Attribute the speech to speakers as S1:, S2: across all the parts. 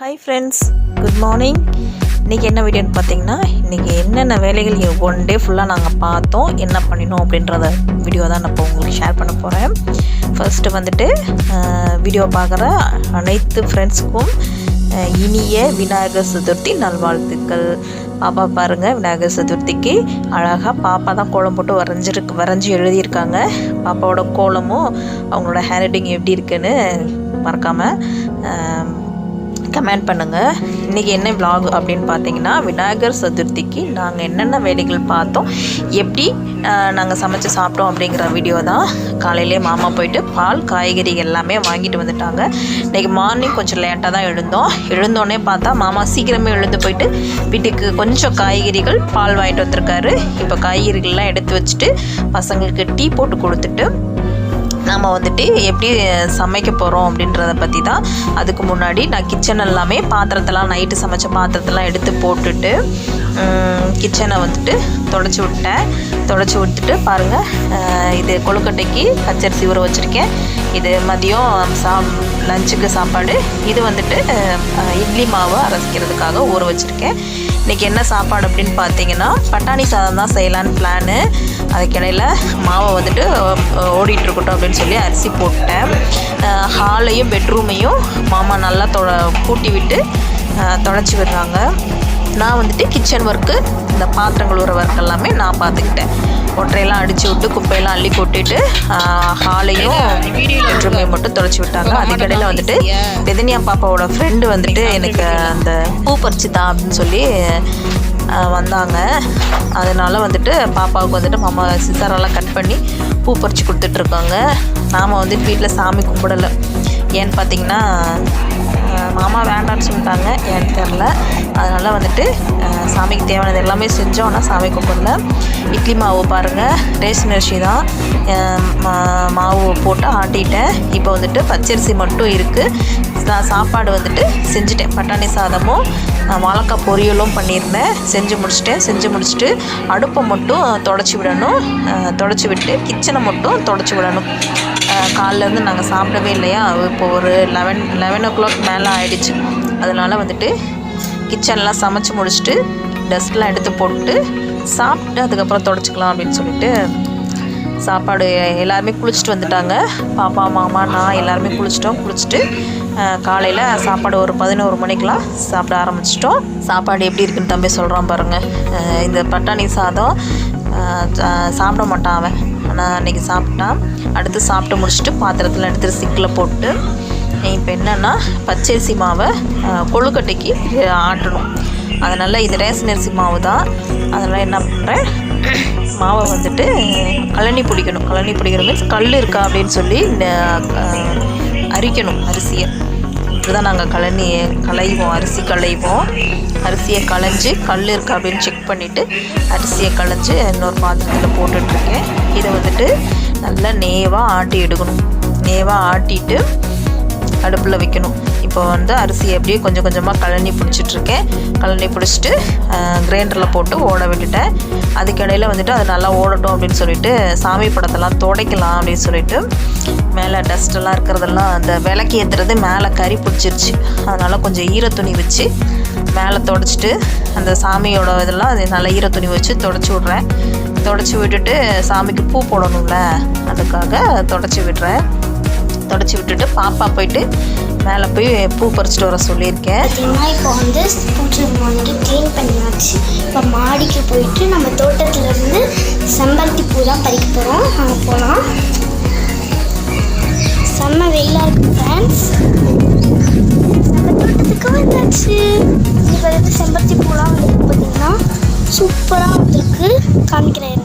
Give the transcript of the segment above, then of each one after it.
S1: Hi friends good morning இன்றைக்கி என்ன வீடியோன்னு பார்த்தீங்கன்னா இன்றைக்கி என்னென்ன வேலைகள் ஒன் டே ஃபுல்லாக நாங்கள் பார்த்தோம் என்ன பண்ணினோம் அப்படின்றத வீடியோ தான் நான் இப்போ உங்களுக்கு ஷேர் பண்ண போகிறேன் ஃபர்ஸ்ட்டு வந்துட்டு வீடியோ பார்க்குற அனைத்து ஃப்ரெண்ட்ஸுக்கும் இனிய விநாயகர் சதுர்த்தி நல்வாழ்த்துக்கள். பாப்பா பாருங்கள் விநாயகர் சதுர்த்திக்கு அழகாக பாப்பா தான் கோலம் போட்டு வரைஞ்சிருக்கு வரைஞ்சி எழுதியிருக்காங்க. பாப்பாவோட கோலமும் அவங்களோட ஹேண்ட் ரைட்டிங் எப்படி இருக்குன்னு மறக்காமல் கமெண்ட் பண்ணுங்கள் இன்றைக்கி என்ன விலாக் அப்படின்னு பார்த்தீங்கன்னா விநாயகர் சதுர்த்திக்கு நாங்கள் என்னென்ன வேலைகள் பார்த்தோம் எப்படி நாங்கள் சமைச்சு சாப்பிட்டோம் அப்படிங்கிற வீடியோ தான். காலையிலே மாமா போயிட்டு பால் காய்கறி எல்லாமே வாங்கிட்டு வந்துட்டாங்க. இன்றைக்கி மார்னிங் கொஞ்சம் லேட்டாக தான் எழுந்தோம். எழுந்தோடனே பார்த்தா மாமா சீக்கிரமே எழுந்து போயிட்டு வீட்டுக்கு கொஞ்சம் காய்கறிகள் பால் வாங்கிட்டு வந்திருக்காரு. இப்போ காய்கறிகள்லாம் எடுத்து வச்சுட்டு பசங்களுக்கு டீ போட்டு கொடுத்துட்டு நம்ம வந்துட்டு எப்படி சமைக்க போகிறோம் அப்படின்றத பற்றி தான் அதுக்கு முன்னாடி நான் கிச்சன் எல்லாமே பாத்திரத்தெல்லாம் நைட்டு சமைச்ச பாத்திரத்தெல்லாம் எடுத்து போட்டுட்டு கிச்சனை வந்துட்டு தொடச்சி விட்டேன். தொடச்சி விட்டுட்டு பாருங்கள் இது கொழுக்கட்டைக்கு பச்சரிசி ஊற வச்சுருக்கேன். இது மதியம் சா லஞ்சுக்கு சாப்பாடு. இது வந்துட்டு இட்லி மாவு அரைக்கிறதுக்காக ஊற வச்சுருக்கேன். இன்றைக்கி என்ன சாப்பாடு அப்படின்னு பார்த்தீங்கன்னா பட்டாணி சாதம் தான் செய்யலான்னு பிளானு அதுக்கிடையில் மாவை வந்துட்டு அஹ், ஓடிட்டு இருக்கட்டும் அப்படின்னு சொல்லி அரிசி போட்டேன் ஹாலையும் பெட்ரூமையும் மாமா நல்லா தொ கூட்டி விட்டு தொடச்சி விடுறாங்க. நான் வந்துட்டு கிச்சன் ஒர்க்கு இந்த பாத்திரங்கள் உற ஒர்க் எல்லாமே நான் பார்த்துக்கிட்டேன். ஒற்றையெல்லாம் அடித்து விட்டு குப்பையெல்லாம் அள்ளி கொட்டிட்டு ஹாலையும் பெட்ரூமையும் மட்டும் தொடச்சி விட்டாங்க. அதுக்கடையில் வந்துட்டு பெதனியா பாப்பாவோட ஃப்ரெண்டு வந்துட்டு எனக்கு அந்த பூ பறிச்சு தான் அப்படின்னு சொல்லி வந்தாங்க. அதனால் வந்துட்டு பாப்பாவுக்கு வந்துட்டு மாமா சிசரெல்லாம் கட் பண்ணி பூ பறித்து கொடுத்துட்ருக்காங்க நாம் வந்துட்டு வீட்டில் சாமி கும்பிடலை. ஏன்னு பார்த்தீங்கன்னா மாமா வேண்டாம்னு சொல்லிட்டாங்க. ஏன்னு தெரில அதனால் வந்துட்டு சாமிக்கு தேவையானது எல்லாமே செஞ்சோம். ஆனால் சாமி கும்பிடல. இட்லி மாவு பாருங்கள் ரேஷன் அரிசி தான். மா- மாவு போட்டு ஆட்டிட்டேன். இப்போ வந்துட்டு பச்சரிசி மட்டும் இருக்குது நான் சாப்பாடு வந்துட்டு செஞ்சுட்டேன். பட்டாணி சாதமும் வாழைக்காய் பொரியலும் பண்ணியிருந்தேன். செஞ்சு முடிச்சிட்டேன். செஞ்சு முடிச்சுட்டு அடுப்பை மட்டும் தொடச்சி விடணும். தொடச்சி விட்டு கிச்சனை மட்டும் தொடச்சி விடணும். காலிலேருந்து நாங்கள் சாப்பிடவே இல்லையா? இப்போ ஒரு லெவன் லெவன் ஓ கிளாக் மேலே ஆகிடுச்சு அதனால வந்துட்டு கிச்சன்லாம் சமைச்சு முடிச்சுட்டு டஸ்ட்லாம் எடுத்து போட்டு சாப்பிட்டு அதுக்கப்புறம் தொடச்சிக்கலாம் அப்படின்னு சொல்லிட்டு சாப்பாடு எல்லாருமே குளிச்சுட்டு வந்துட்டாங்க. பாப்பா மாமா நான் எல்லாருமே குளிச்சிட்டோம். குளிச்சுட்டு காலையில் சாப்பாடு ஒரு பதினோரு மணிக்கெலாம் சாப்பிட ஆரம்பிச்சிட்டோம். சாப்பாடு எப்படி இருக்குன்னு தம்பி சொல்கிறான் பாருங்கள் இந்த பட்டாணி சாதம் சா- சாப்பிட மாட்டான் அவன். ஆனால் அன்றைக்கி சாப்பிட்டா அடுத்து சாப்பிட்டு முடிச்சுட்டு பாத்திரத்தில் எடுத்துகிட்டு சிக்கில் போட்டு இப்போ என்னென்னா பச்சரிசி மாவை கொழுக்கட்டைக்கு ஆட்டணும். அதனால் இது ரேஷன் அரிசி மாவு தான். அதனால் என்ன பண்ணுறேன் மாவை வந்துட்டு கழனி பிடிக்கணும். கழனி பிடிக்கிற மீன்ஸ் கல் இருக்கா அப்படின்னு சொல்லி அரிக்கணும் அரிசியை. இப்படிதான் நாங்கள் கழனி களைவோம் அரிசி களைவோம். அரிசியை களைஞ்சு கல் இருக்கா அப்படின்னு செக் பண்ணிவிட்டு அரிசியை களைஞ்சு இன்னொரு பாத்திரத்தில் போட்டுட்ருக்கேன். இதை வந்துட்டு நல்லா நேவாக ஆட்டி எடுக்கணும். நேவாக ஆட்டிட்டு அடுப்பில் வைக்கணும். இப்போ வந்து அரிசியை அப்படியே கொஞ்சம் கொஞ்சமாக கழனி பிடிச்சிட்ருக்கேன். கழனி பிடிச்சிட்டு கிரைண்டரில் போட்டு ஓட விட்டுட்டேன். அதுக்கிடையில் வந்துட்டு அது நல்லா ஓடட்டும் அப்படின்னு சொல்லிட்டு சாமி படத்தெல்லாம் துடைக்கலாம் அப்படின்னு சொல்லிட்டு மேலே டஸ்ட்டெல்லாம் இருக்கிறதெல்லாம் அந்த விளக்கு ஏற்றுறது மேலே கறி பிடிச்சிருச்சு. அதனால் கொஞ்சம் ஈர துணி வச்சு மேலே தொடச்சிட்டு அந்த சாமியோட இதெல்லாம் அது நல்லா ஈர துணி வச்சு தொடச்சி விட்றேன். தொடச்சி விட்டுட்டு சாமிக்கு பூ போடணும்ல அதுக்காக தொடச்சி விடுறேன். தொடச்சி விட்டுட்டு பாப்பா போயிட்டு மேலே போய் பூ பறிச்சிட்டு வர சொல்லியிருக்கேன்.
S2: பார்த்தீங்கன்னா இப்போ வந்து பூச்சி வாங்கி க்ளீன் பண்ணியாச்சு. இப்போ மாடிக்கு போயிட்டு நம்ம தோட்டத்தில் இருந்து செம்பருத்தி பூ தான் பறிக்க போகிறோம் அங்கே போகலாம் செம்ம வெயிலாக இருக்கு ஃப்ரெண்ட்ஸ் நம்ம தோட்டத்துக்கு வந்தாச்சு. இப்போ வந்து செம்பருத்தி பூலாம் வந்து பார்த்தீங்கன்னா. சூப்பராக வந்திருக்கு. காமிக்கிறேன்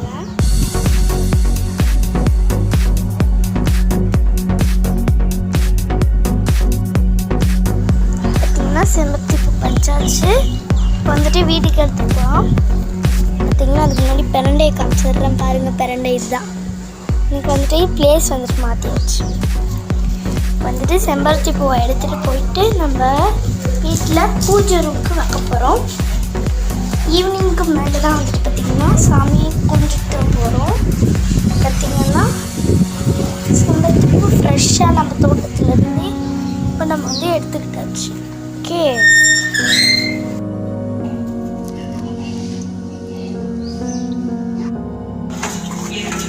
S2: செம்பருத்தி பூ பறிச்சாச்சு இப்போ வந்துட்டு வீட்டுக்கு எடுத்துட்டு போகலாம் பார்த்தீங்கன்னா அதுக்கு முன்னாடி பெரண்டையை காமிச்சிடுறேன் பாருங்கள் பெரண்டை இதுதான். எனக்கு வந்துட்டு பிளேஸ் வந்துட்டு மாற்றியாச்சு வந்துட்டு செம்பருத்தி பூவை எடுத்துகிட்டு போயிட்டு நம்ம வீட்டில் பூஜை ரூமுக்கு வைக்க போகிறோம் ஈவினிங்க்கு மேலே தான் வந்துட்டு பார்த்திங்கன்னா சாமியை கும்பிட்டு போகிறோம் பார்த்திங்கன்னா செம்பருத்தி பூ ஃப்ரெஷ்ஷாக நம்ம தோட்டத்துலேருந்து இப்போ நம்ம வந்து எடுத்துக்கிட்டாச்சு. இருக்கு.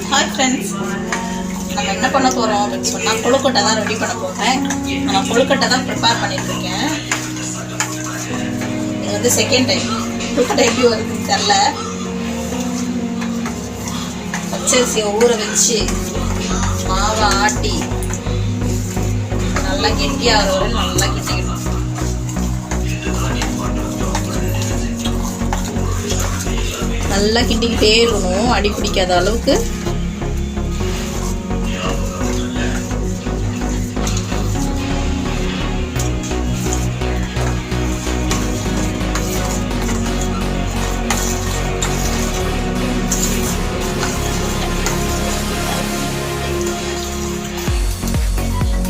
S1: ஹாய் ஃப்ரெண்ட்ஸ் நம்ம என்ன பண்ண போகிறோம் அப்படின்னு சொன்னால் கொழுக்கட்டை தான் ரெடி பண்ண போகிறேன் நான் கொழுக்கட்டை தான் ப்ரிப்பேர் பண்ணிட்டுருக்கேன் இது வந்து செகண்ட் டைம் கொழுக்கட்டை எப்படி வருதுன்னு தெரில பச்சரிசியை ஊற வச்சு மாவை ஆட்டி நல்லா கெட்டியாக வரும் நல்லா கிட்டிக்கிட்டு நல்லா கிண்டிக்கிட்டே இருக்கணும். அடி பிடிக்காத அளவுக்கு.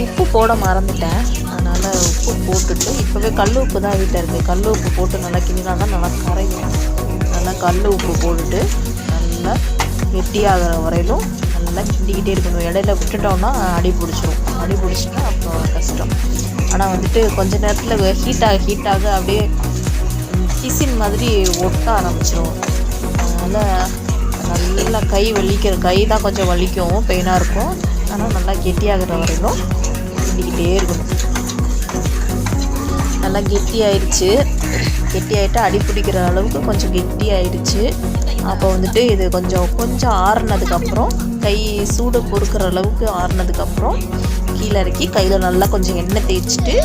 S1: உப்பு போட மறந்துட்டேன். அதனால் உப்பு போட்டுட்டு இப்போவே கல் உப்பு தான் வீட்டில் இருக்குது கல் உப்பு போட்டு நல்லா கிண்டினா தான் நல்லா கரையும். நல்லா கல் உப்பு போட்டுட்டு நல்லா கெட்டியாகிற வரையிலும் நல்லா கிண்டிக்கிட்டே இருக்கணும். இடையில விட்டுட்டோம்னா அடி பிடிச்சிரும். அடி பிடிச்சிட்டா அப்புறம் கஷ்டம். ஆனால் வந்துட்டு கொஞ்ச நேரத்தில் ஹீட்டாக ஹீட்டாக அப்படியே கிசின் மாதிரி ஒட்ட ஆரம்பிச்சிடும் அதனால் நல்லா கை வலிக்கிற கை தான் கொஞ்சம் வலிக்கும் பெயினாக இருக்கும். ஆனால் நல்லா கெட்டியாகிற வரையிலும் கிண்டிக்கிட்டே இருக்கணும். நல்லா கெட்டி ஆயிடுச்சு கெட்டியாகிட்டு அடி பிடிக்கிற அளவுக்கு கொஞ்சம் கெட்டி ஆயிடுச்சு அப்போ வந்துட்டு இது கொஞ்சம் கொஞ்சம் ஆறுனதுக்கப்புறம் கை சூடு பொறுக்கிற அளவுக்கு ஆறுனதுக்கப்புறம் கீழே இறக்கி கையில் நல்லா கொஞ்சம் எண்ணெய் தேய்ச்சிட்டு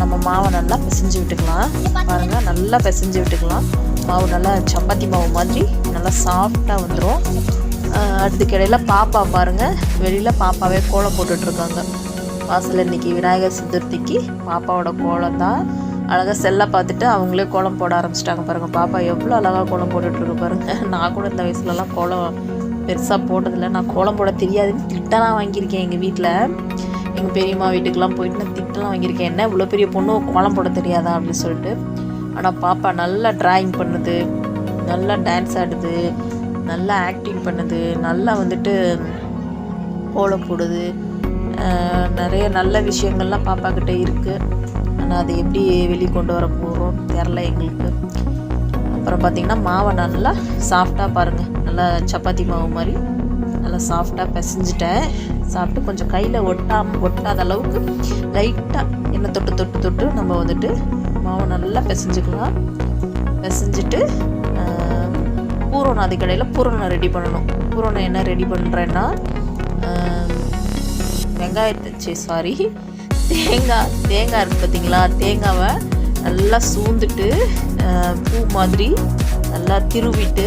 S1: நம்ம மாவை நல்லா பிசைஞ்சு விட்டுக்கலாம். பாருங்கள் நல்லா பிசைஞ்சு விட்டுக்கலாம். மாவு நல்லா சப்பாத்தி மாவு மாதிரி நல்லா சாஃப்டாக வந்துடும் அதுக்கு இடையில பாப்பா பாருங்கள் வெளியில் பாப்பாவே கோலம் போட்டுட்ருக்காங்க வாசலில் இன்றைக்கி விநாயகர் சதுர்த்திக்கு பாப்பாவோட கோலம் தான் அழகாக செல்லை பார்த்துட்டு அவங்களே கோலம் போட ஆரம்பிச்சிட்டாங்க பாருங்கள் பாப்பா எவ்வளோ அழகாக கோலம் போட்டுட்ருக்கு பாருங்கள் நான் கூட இந்த வயசுலலாம் கோலம் பெருசாக போட்டதில்லை. நான் கோலம் போட தெரியாதுன்னு திட்டெல்லாம் வாங்கியிருக்கேன் எங்கள் வீட்டில் எங்கள் பெரியம்மா வீட்டுக்கெலாம் போயிட்டு நான் திட்டெல்லாம் வாங்கியிருக்கேன். என்ன இவ்வளோ பெரிய பொண்ணு கோலம் போட தெரியாதா அப்படின்னு சொல்லிட்டு. ஆனால் பாப்பா நல்லா டிராயிங் பண்ணுது. நல்லா டான்ஸ் ஆடுது. நல்லா ஆக்டிங் பண்ணுது. நல்லா வந்துட்டு கோலம் போடுது. நிறைய நல்ல விஷயங்கள்லாம் பாப்பாக்கிட்ட இருக்குது ஆனால் அதை எப்படி வெளியே கொண்டு வர போகிறோம் தெரில எங்களுக்கு. அப்புறம் பார்த்திங்கன்னா மாவை நல்லா சாஃப்டாக பாருங்கள் நல்லா சப்பாத்தி மாவு மாதிரி. நல்லா சாஃப்டாக பிசைஞ்சிட்டேன். சாப்பிட்டு கொஞ்சம் கையில் ஒட்டாம ஒட்டாத அளவுக்கு லைட்டாக எண்ணெய் தொட்டு தொட்டு தொட்டு நம்ம வந்துட்டு மாவை நல்லா பிசைஞ்சுக்கலாம். பிசைஞ்சிட்டு பூரணம் அது கடையில் பூரணம் ரெடி பண்ணணும். பூரணம் என்ன ரெடி பண்ணுறேன்னா வெங்காயத்தை சாரி தேங்காய் தேங்காய் இருக்குது பார்த்தீங்களா தேங்காவை நல்லா சூழ்ந்துட்டு பூ மாதிரி நல்லா திருவிட்டு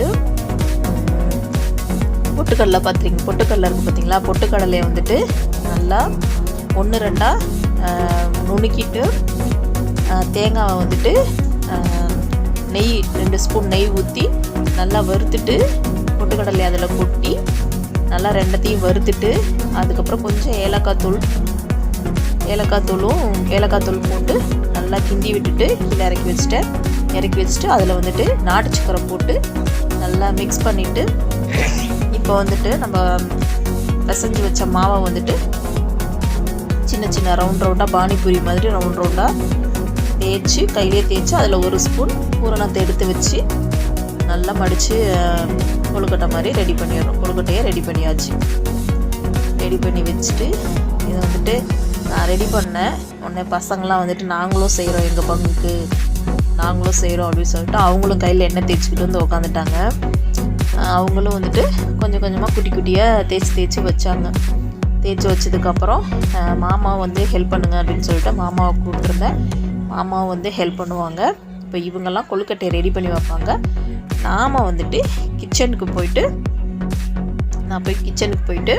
S1: பொட்டுக்கடலை பார்த்துருங்க பொட்டுக்கடலை இருக்குது பார்த்தீங்களா பொட்டுக்கடலையை வந்துட்டு நல்லா ஒன்று ரெண்டாக நுணுக்கிட்டு தேங்காவை வந்துட்டு நெய் ரெண்டு ஸ்பூன் நெய் ஊற்றி நல்லா வறுத்துட்டு பொட்டுக்கடலை அதில் கொட்டி நல்லா ரெண்டத்தையும் வறுத்துட்டு அதுக்கப்புறம் கொஞ்சம் ஏலக்காய் தூள் ஏலக்காய் தூளும் ஏலக்காய் தூள் போட்டு நல்லா கிண்டி விட்டுட்டு கீழே இறக்கி வச்சுட்டேன் இறக்கி வச்சுட்டு அதில் வந்துட்டு நாட்டு சக்கரை போட்டு நல்லா மிக்ஸ் பண்ணிவிட்டு இப்போ வந்துட்டு நம்ம பிசைஞ்சு வச்ச மாவை வந்துட்டு சின்ன சின்ன ரவுண்ட் ரவுண்டாக பானிபூரி மாதிரி ரவுண்ட் ரவுண்டாக தேய்ச்சி கையிலே தேய்ச்சி அதில் ஒரு ஸ்பூன் பூரணத்தை எடுத்து வச்சு நல்லா மடித்து கொழுக்கட்டை மாதிரி ரெடி பண்ணிடுறோம் கொழுக்கட்டையை ரெடி பண்ணியாச்சு. ரெடி பண்ணி வச்சுட்டு இதை வந்துட்டு நான் ரெடி பண்ணேன். உடனே பசங்களாம் வந்துட்டு நாங்களும் செய்கிறோம் எங்கள் பங்குக்கு. நாங்களும் செய்கிறோம் அப்படின்னு சொல்லிட்டு அவங்களும் கையில் எண்ணெய் தேய்ச்சிக்கிட்டு வந்து உக்காந்துட்டாங்க. அவங்களும் வந்துட்டு கொஞ்சம் கொஞ்சமாக குட்டி குட்டியாக தேய்ச்சி தேய்ச்சி வச்சாங்க. தேய்ச்சி வச்சதுக்கப்புறம் மாமா வந்து ஹெல்ப் பண்ணுங்க அப்படின்னு சொல்லிட்டு மாமாவை கூப்பிட்டுருந்தேன். மாமாவும் வந்து ஹெல்ப் பண்ணுவாங்க. இப்போ இவங்கெல்லாம் கொழுக்கட்டையை ரெடி பண்ணி வைப்பாங்க. நாம் வந்துட்டு கிச்சனுக்கு போயிட்டு நான் போய் கிச்சனுக்கு போயிட்டு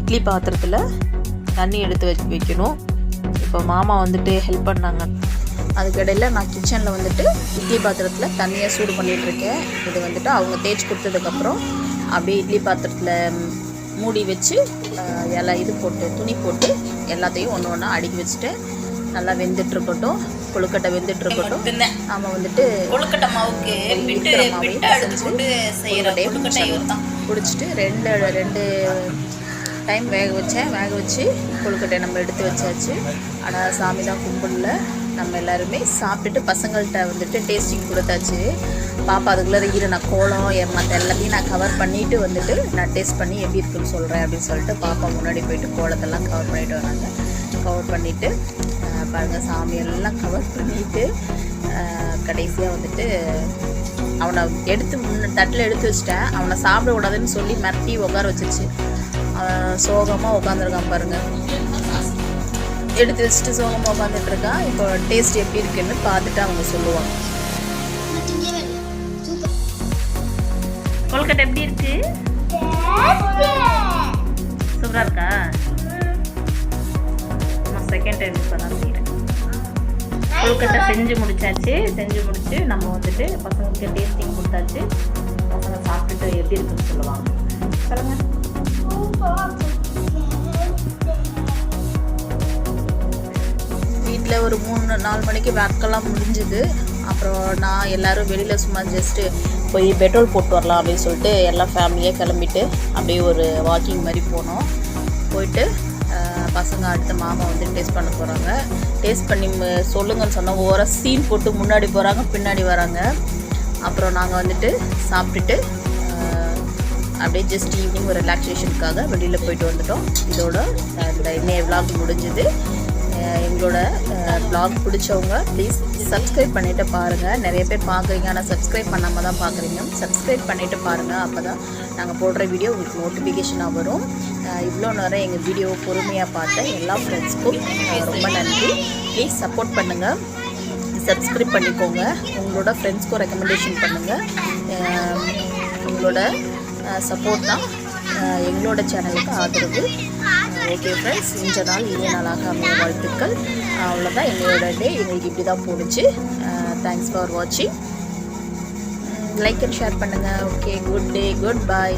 S1: இட்லி பாத்திரத்தில் தண்ணி எடுத்து வச்சு வைக்கணும். இப்போ மாமா வந்துட்டு ஹெல்ப் பண்ணாங்க. அதுக்கிடையில் நான் கிச்சனில் வந்துட்டு இட்லி பாத்திரத்தில் தண்ணியை சூடு பண்ணிட்டு இருக்கேன். இது வந்துட்டு அவங்க தேய்ச்சி கொடுத்ததுக்கப்புறம் அப்படியே இட்லி பாத்திரத்தில் மூடி வச்சு இலை இது போட்டு துணி போட்டு எல்லாத்தையும் ஒன்று ஒன்றா அடுக்கி வச்சுட்டு நல்லா வெந்துட்டு இருக்கட்டும். கொழுக்கட்டை வெந்துட்டு இருக்கட்டும். நாம வந்துட்டு
S3: கொழுக்கட்டை மாவுக்கு
S1: பிடிச்சிட்டு ரெண்டு ரெண்டு டைம் வேக வச்சேன் வேக வச்சு கொழுக்கட்டை நம்ம எடுத்து வச்சாச்சு. ஆனால் சாமி தான் கும்பிடல.
S3: நம்ம எல்லாருமே சாப்பிட்டுட்டு பசங்கள்கிட்ட வந்துட்டு டேஸ்டிங் கொடுத்தாச்சு. பாப்பா அதுக்குள்ளே இரு நான் கோலம் என் மற்ற எல்லாத்தையும் நான் கவர் பண்ணிவிட்டு வந்துட்டு நான் டேஸ்ட் பண்ணி எப்படி இருக்குன்னு சொல்கிறேன் அப்படின்னு சொல்லிட்டு பாப்பா முன்னாடி போயிட்டு கோலத்தெல்லாம் கவர் பண்ணிட்டு வராங்க கவர் பண்ணிவிட்டு பாருங்கள் சாமியெல்லாம் கவர் பண்ணிவிட்டு கடைசியாக வந்துட்டு அவனை எடுத்து முன்ன தட்டில் எடுத்து வச்சிட்டேன். அவனை சாப்பிடக்கூடாதுன்னு சொல்லி மிரட்டி உட்கார வச்சிருச்சு. அவன் சோகமாக உட்காந்துருக்கான் பாருங்க. எடுத்து வச்சுட்டு சோகமாக உட்காந்துட்டு இருக்கான் இப்போ டேஸ்ட் எப்படி இருக்குன்னு பார்த்துட்டு அவங்க சொல்லுவாங்க. கொல்கட்டை எப்படி இருக்கு? சூப்பராக இருக்கா? நான் செகண்ட் டைம் இப்போ தான் செய்கிறேன் செஞ்சு முடிச்சாச்சு. செஞ்சு முடிச்சு நம்ம வந்துட்டு பசங்களுக்கு டேஸ்டிங் கொடுத்தாச்சு. பசங்க சாப்பிட்டுட்டு எப்படி இருக்குன்னு சொல்லுவாங்க. சொல்லுங்க. வீட்டில் ஒரு மூணு நாலு மணிக்கு ஒர்க்கெல்லாம் முடிஞ்சுது. அப்புறம் நான் எல்லாரும் வெளியில் சும்மா ஜஸ்ட்டு போய் பெட்ரோல் போட்டு வரலாம் அப்படின்னு சொல்லிட்டு எல்லாம் ஃபேமிலியாக கிளம்பிட்டு அப்படியே ஒரு வாக்கிங் மாதிரி போனோம். போயிட்டு பசங்க அடுத்த மாமா வந்து டேஸ்ட் பண்ண போகிறாங்க டேஸ்ட் பண்ணி சொல்லுங்கன்னு சொன்னால் ஓவராக சீன் போட்டு முன்னாடி போகிறாங்க பின்னாடி வராங்க. அப்புறம் நாங்கள் வந்துட்டு சாப்பிட்டுட்டு அப்படியே ஜஸ்ட் ஈவினிங் ஒரு ரிலாக்ஸேஷனுக்காக வெளியில் போயிட்டு வந்துட்டோம். இதோட அஹ், இந்த இன்னைய விளாக் முடிஞ்சுது. எங்களோட vlog பிடிச்சவங்க ப்ளீஸ் சப்ஸ்கிரைப் பண்ணிவிட்டு பாருங்கள் நிறைய பேர் பார்க்குறீங்க ஆனால் சப்ஸ்கிரைப் பண்ணாமல் தான் பார்க்குறீங்க சப்ஸ்கிரைப் பண்ணிவிட்டு பாருங்கள் அப்போ தான் நாங்கள் போடுற வீடியோ உங்களுக்கு நோட்டிஃபிகேஷனாக வரும். இவ்வளோ நேரம் எங்கள் வீடியோவை பொறுமையாக பார்த்த எல்லா ஃப்ரெண்ட்ஸ்க்கும் ரொம்ப நன்றி. ப்ளீஸ் சப்போர்ட் பண்ணுங்கள் சப்ஸ்கிரைப் பண்ணிக்கோங்க. உங்களோட ஃப்ரெண்ட்ஸ்க்கும் ரெக்கமெண்டேஷன் பண்ணுங்கள் உங்களோட சப்போர்ட் தான். எங்களோட சேனலுக்கு ஆதரவு. ஓகே ஃப்ரெண்ட்ஸ் இந்த நாள் இனிய நாளாக அமைய வாழ்த்துக்கள். அவ்வளோதான் எங்களோட டே எங்களுக்கு இப்படி தான் போணுச்சு. தேங்க்ஸ் ஃபார் வாட்சிங் லைக் அண்ட் ஷேர் பண்ணுங்கள் okay good day good bye